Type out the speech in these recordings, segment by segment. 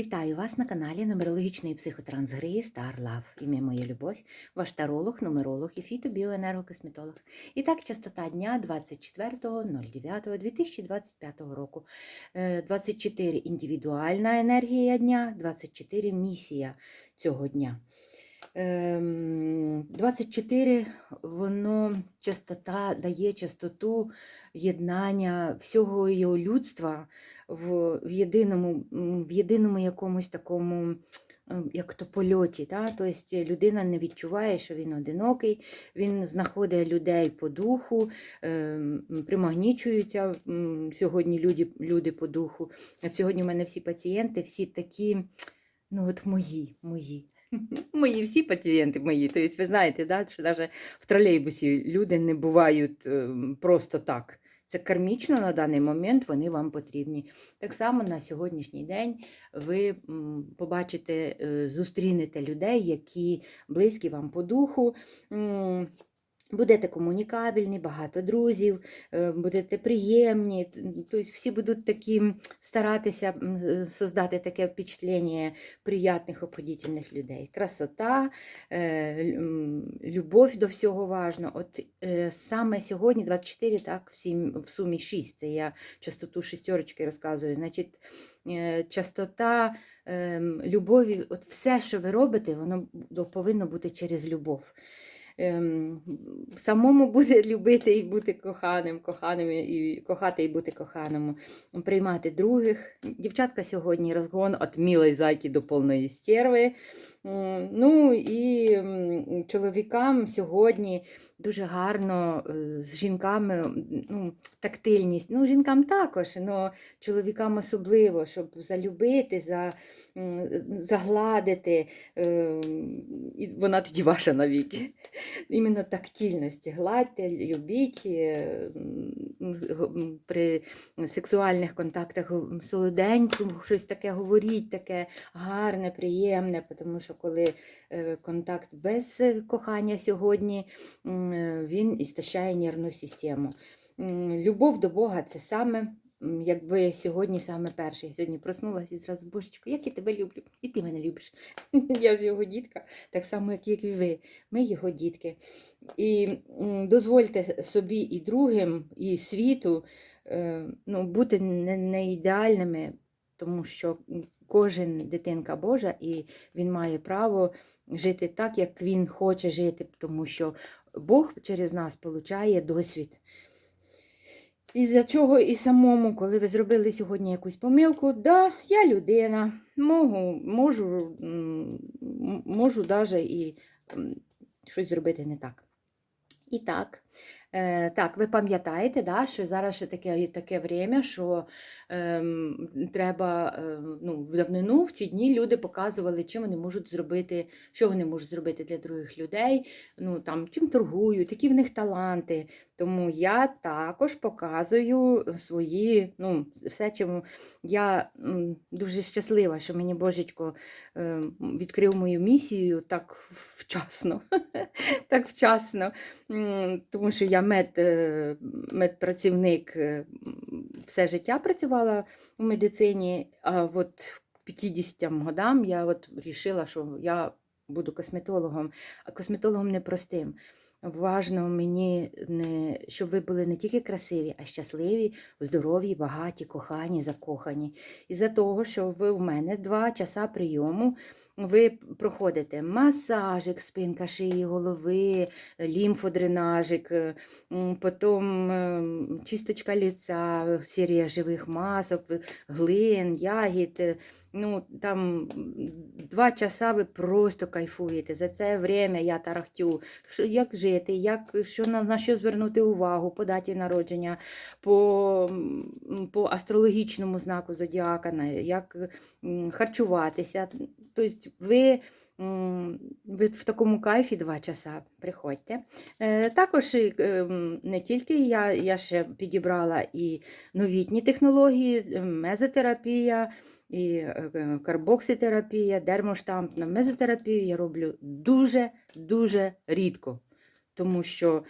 Вітаю вас на каналі нумерологічної психотрансгрії Star Love. Ім'я моя любов, ваш таролог, нумеролог і фітобіоенергокосметолог. І так, частота дня 24.09.2025 року. Е, 24 індивідуальна енергія дня, 24 місія цього дня. Ем, 24 воно частота дає частоту єднання всього його людства в, в, єдиному, в єдиному якомусь такому, ем, як то польоті. Та? Тобто людина не відчуває, що він одинокий, він знаходить людей по духу, ем, примагнічуються сьогодні люди, люди по духу. От сьогодні в мене всі пацієнти, всі такі, ну от мої, мої. Мої всі пацієнти мої. Тобто, ви знаєте, да, що навіть в тролейбусі люди не бувають ем, просто так. Це кармічно на даний момент вони вам потрібні. Так само на сьогоднішній день ви побачите, е, зустрінете людей, які близькі вам по духу. Будете комунікабельні, багато друзів, е, будете приємні, тобто всі будуть такі старатися е, создати таке впечатлення приятних, обходительних людей. Красота, е, любов до всього важно. От саме сьогодні 24, так, в, сумі 6, це я частоту шістерочки розказую. Значить, частота ем, любові, от все, що ви робите, воно повинно бути через любов. Ем, самому буде любити і бути коханим, коханим і кохати і бути коханому, приймати других. Дівчатка сьогодні розгон від мілої зайки до повної стерви. Ну і чоловікам сьогодні дуже гарно е, з жінками ну, тактильність. Ну, жінкам також, але чоловікам особливо, щоб залюбити, за, загладити. е, І вона тоді ваша навіки. Іменно тактильність. Гладьте, любіть е, при сексуальних контактах солоденько, щось таке говоріть, таке гарне, приємне, тому що коли е, контакт без е, кохання сьогодні, він істощає нервну систему. Любов до Бога це саме. Якби сьогодні саме перше. Я сьогодні проснулася і зразу, божечко, як я тебе люблю, і ти мене любиш. Я ж його дітка, так само, як, як і ви. Ми його дітки. І дозвольте собі і другим, і світу е, ну, бути не, не ідеальними, тому що кожен дитинка Божа, і він має право жити так, як він хоче жити, тому що Бог через нас получає досвід. І за чого і самому, коли ви зробили сьогодні якусь помилку, да, я людина, можу, можу, можу даже і щось зробити не так. І так, е, так, ви пам'ятаєте, да, що зараз ще таке, таке время, що ем, треба е, ну, в давнину в ці дні люди показували, чим вони можуть зробити, що вони можуть зробити для других людей, ну, там, чим торгують, які в них таланти. Тому я також показую свої, ну, все, чим я дуже щаслива, що мені Божечко е, відкрив мою місію так вчасно. так вчасно. Тому що я мед, е, медпрацівник е, все життя працювала у медицині, а от к 50 годам я от вирішила, що я буду косметологом, а косметологом непростим. Важно мені, не, щоб ви були не тільки красиві, а щасливі, здорові, багаті, кохані, закохані. Із-за того, що ви в мене два часа прийому, ви проходите масажик, спинка шиї, голови, лімфодренажик, е, потім е, чисточка ліця, серія живих масок, е, глин, ягід. Ну, там два часа ви просто кайфуєте. За це время я тарахтю, що, як жити, як, що, на, на що звернути увагу по даті народження, по, по астрологічному знаку зодіака, як харчуватися. Тобто ви, ви в такому кайфі два часа приходьте. Е, Також е, не тільки я, я ще підібрала і новітні технології, мезотерапія, і е, карбокситерапія, дермоштампна мезотерапію я роблю дуже-дуже рідко. Тому що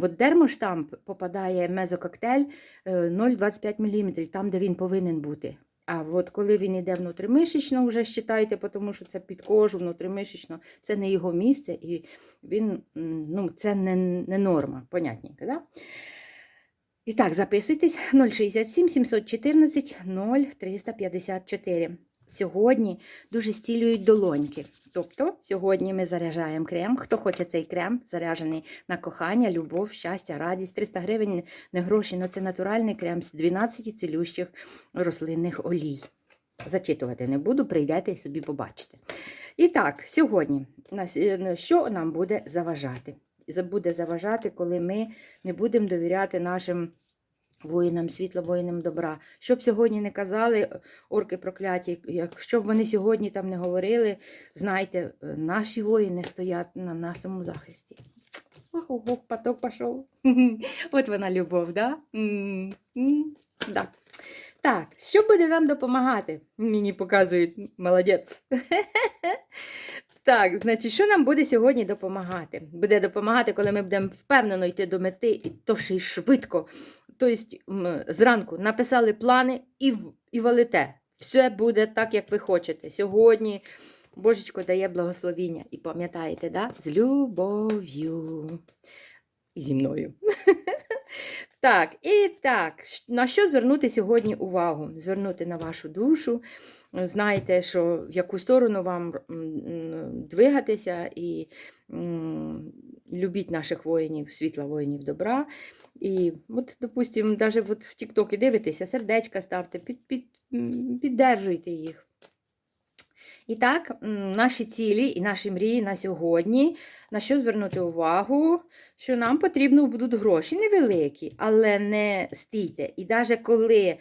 от дермоштамп попадає мезококтейль е, 0,25 мм, там, де він повинен бути. А А от коли він йде внутрімишечно, вже считайте, тому що це під кожу внутрімишечно, це не його місце, і він, ну, це не, не норма, понятненько, да? І так, записуйтесь 067 714 0354. Сьогодні дуже стілюють долоньки. Тобто сьогодні ми заряджаємо крем. Хто хоче цей крем, заряджений на кохання, любов, щастя, радість. 300 гривень не гроші, але це натуральний крем з 12 цілющих рослинних олій. Зачитувати не буду, прийдете і собі побачите. І так, сьогодні що нам буде заважати? Буде заважати, коли ми не будемо довіряти нашим воїнам світла, воїнам добра. Що б сьогодні не казали орки прокляті, якщо б вони сьогодні там не говорили, знайте, е, наші воїни стоять на нашому захисті. Ох, поток пішов. От вона любов, да? Да? Так, що буде нам допомагати? Мені показують, молодець. Так, значить, що нам буде сьогодні допомагати? Буде допомагати, коли ми будемо впевнено йти до мети, і то ще й швидко. Тобто, зранку написали плани і, і валите. Все буде так, як ви хочете. Сьогодні Божечко дає благословіння. І пам'ятаєте, да? з любов'ю. І зі мною. Так, і так, на що звернути сьогодні увагу? Звернути на вашу душу. Знаєте, що в яку сторону вам двигатися, і любіть наших воїнів, світла воїнів добра. І от, допустимо, навіть от в Тіктокі дивитеся, сердечка ставте, під, під, піддержуйте їх. І так, наші цілі і наші мрії на сьогодні, на що звернути увагу, що нам потрібно будуть гроші невеликі, але не стійте. І навіть коли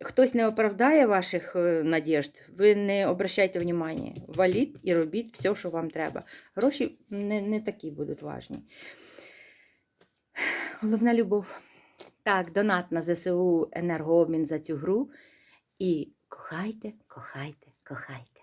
хтось не оправдає ваших е, надіжд, ви не обращайте внимання. Валіть і робіть все, що вам треба. Гроші не, не такі будуть важні. Головна любов. Так, донат на ЗСУ енергообмін за цю гру. І кохайте, кохайте, кохайте.